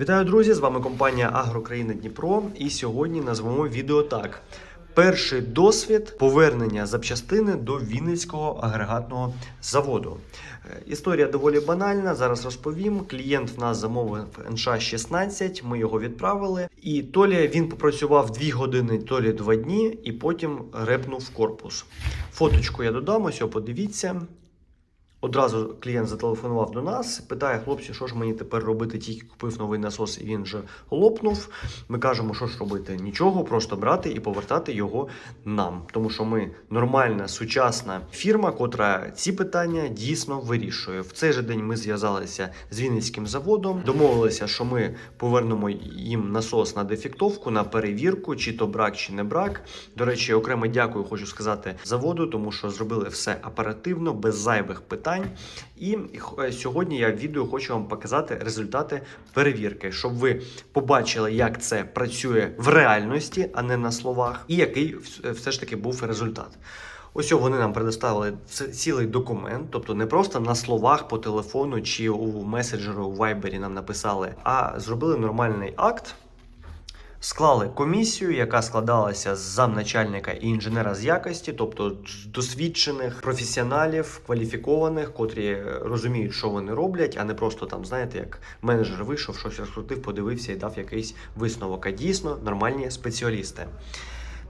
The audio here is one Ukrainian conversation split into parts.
Вітаю, друзі! З вами компанія Агрокраїна Дніпро. І сьогодні назвемо відео так: перший досвід повернення запчастини до Вінницького агрегатного заводу. Е, Історія доволі банальна. Зараз розповім. Клієнт в нас замовив НШ 16. Ми його відправили. І то лі він попрацював 2 години, то лі 2 дні, і потім репнув корпус. Фоточку я додам, ось подивіться. Одразу клієнт зателефонував до нас, питає, хлопці, що ж мені тепер робити? Тільки купив новий насос і він же лопнув. Ми кажемо, що ж робити? Нічого, просто брати і повертати його нам. Тому що ми нормальна, сучасна фірма, котра ці питання дійсно вирішує. В цей же день ми зв'язалися з Вінницьким заводом, домовилися, що ми повернемо їм насос на дефектовку, на перевірку, чи то брак, чи не брак. До речі, окремо дякую, хочу сказати заводу, тому що зробили все оперативно, без зайвих питань. І е, сьогодні я в відео хочу вам показати результати перевірки, щоб ви побачили, як це працює в реальності, а не на словах, і який все ж таки був результат. Ось вони нам предоставили цілий документ, тобто не просто на словах по телефону чи у меседжеру у вайбері нам написали, а зробили нормальний акт. Склали комісію, яка складалася з замначальника і інженера з якості, тобто досвідчених професіоналів, кваліфікованих, котрі розуміють, що вони роблять, а не просто там, знаєте, як менеджер вийшов, щось розкрутив, подивився і дав якийсь висновок. А дійсно нормальні спеціалісти.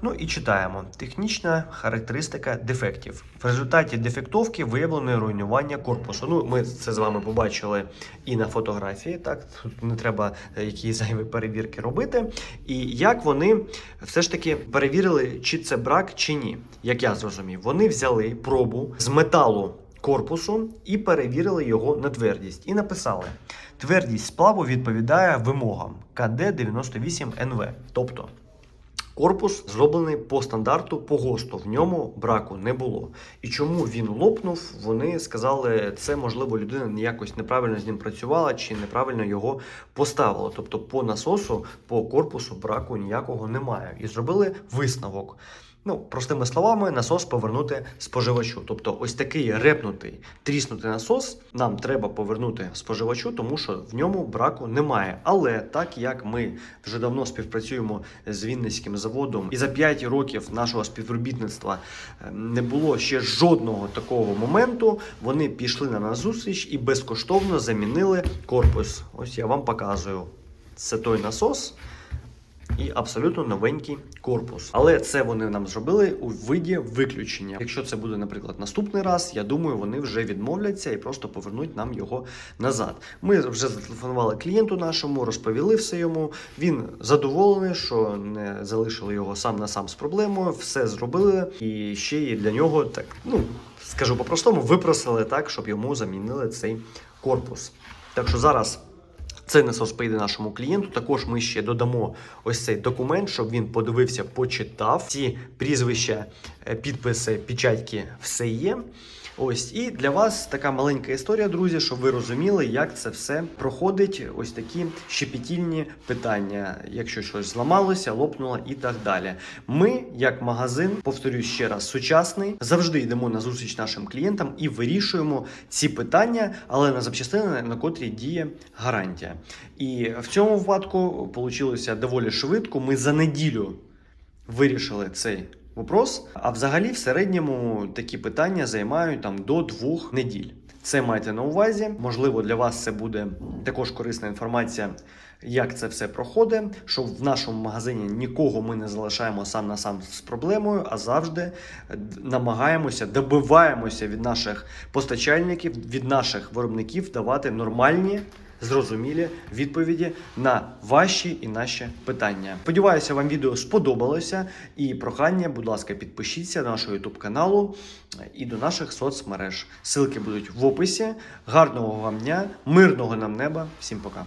Ну і читаємо: технічна характеристика дефектів. В результаті дефектовки виявлено руйнування корпусу. Ну, ми це з вами побачили і на фотографії. Так, тут не треба е, якісь зайві перевірки робити. І як вони все ж таки перевірили, чи це брак, чи ні. Як я зрозумів, вони взяли пробу з металу. Корпусу і перевірили його на твердість. І написали: твердість сплаву відповідає вимогам КД 98 НВ. Тобто Корпус зроблений по стандарту по ГОСТу. В ньому браку не було. І чому він лопнув? Вони сказали, це можливо людина якось неправильно з ним працювала чи неправильно його поставила. Тобто, по насосу, по корпусу браку ніякого немає. І зробили висновок. Ну, простими словами, насос повернути споживачу. Тобто, ось такий репнутий, тріснутий насос нам треба повернути споживачу, тому що в ньому браку немає. Але так як ми вже давно співпрацюємо з Вінницьким заводом, і за 5 років нашого співробітництва е, не було ще жодного такого моменту, вони пішли на нас зустріч і безкоштовно замінили корпус. Ось я вам показую. Це той насос і абсолютно новенький корпус. Але це вони нам зробили у виді виключення. Якщо це буде, наприклад, наступний раз, я думаю, вони вже відмовляться і просто повернуть нам його назад. Ми вже зателефонували клієнту нашому, розповіли все йому. Він задоволений, що не залишили його сам на сам з проблемою, все зробили, і ще й для нього так, ну скажу по-простому, випросили так, щоб йому замінили цей корпус. Так що зараз. Цей насос поїде нашому клієнту. Також ми ще додамо ось цей документ, щоб він подивився, почитав. Ці прізвища, е, підписи, печатки, все є. Ось і для вас така маленька історія, друзі, щоб ви розуміли, як це все проходить. Ось такі щепетільні питання, якщо щось зламалося, лопнуло і так далі. Ми, як магазин, повторюсь ще раз, сучасний, завжди йдемо на зустріч нашим клієнтам і вирішуємо ці питання, але на запчастини, на котрі діє гарантія. І в цьому випадку вийшло доволі швидко. Ми за неділю вирішили цей вопрос. А взагалі, в середньому такі питання займають там до двох неділь. Це майте на увазі. Можливо, для вас це буде також корисна інформація, як це все проходить. Що в нашому магазині нікого ми не залишаємо сам на сам з проблемою, а завжди намагаємося, добиваємося від наших постачальників, від наших виробників давати нормальні зрозумілі відповіді на ваші і наші питання. Сподіваюся, вам відео сподобалося. І прохання, будь ласка, підпишіться до нашого YouTube каналу і до наших соцмереж. Силки будуть в описі. Гарного вам дня, мирного нам неба. Всім пока.